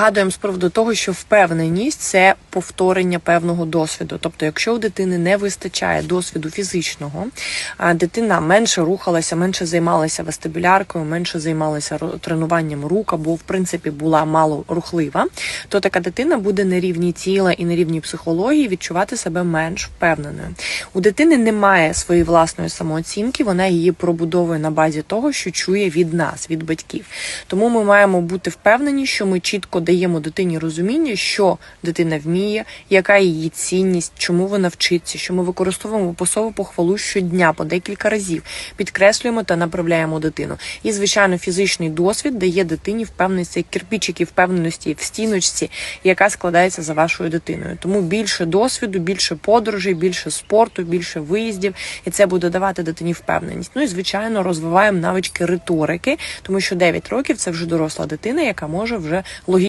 Нагадуємо з приводу того, що впевненість це повторення певного досвіду. Тобто, якщо у дитини не вистачає досвіду фізичного, дитина менше рухалася, менше займалася вестибуляркою, менше займалася тренуванням рук, або в принципі була мало рухлива, то така дитина буде на рівні тіла і на рівні психології відчувати себе менш впевненою. У дитини немає своєї власної самооцінки, вона її пробудовує на базі того, що чує від нас, від батьків. Тому ми маємо бути впевнені, що ми чітко даємо дитині розуміння, що дитина вміє, яка її цінність, чому вона вчиться, що ми використовуємо посову похвалу щодня по декілька разів, підкреслюємо та направляємо дитину. І звичайно, фізичний досвід дає дитині впевненість, як кирпичики впевненості в стіночці, яка складається за вашою дитиною. Тому більше досвіду, більше подорожей, більше спорту, більше виїздів, і це буде давати дитині впевненість. Ну і звичайно, розвиваємо навички риторики, тому що 9 років це вже доросла дитина, яка може вже логічно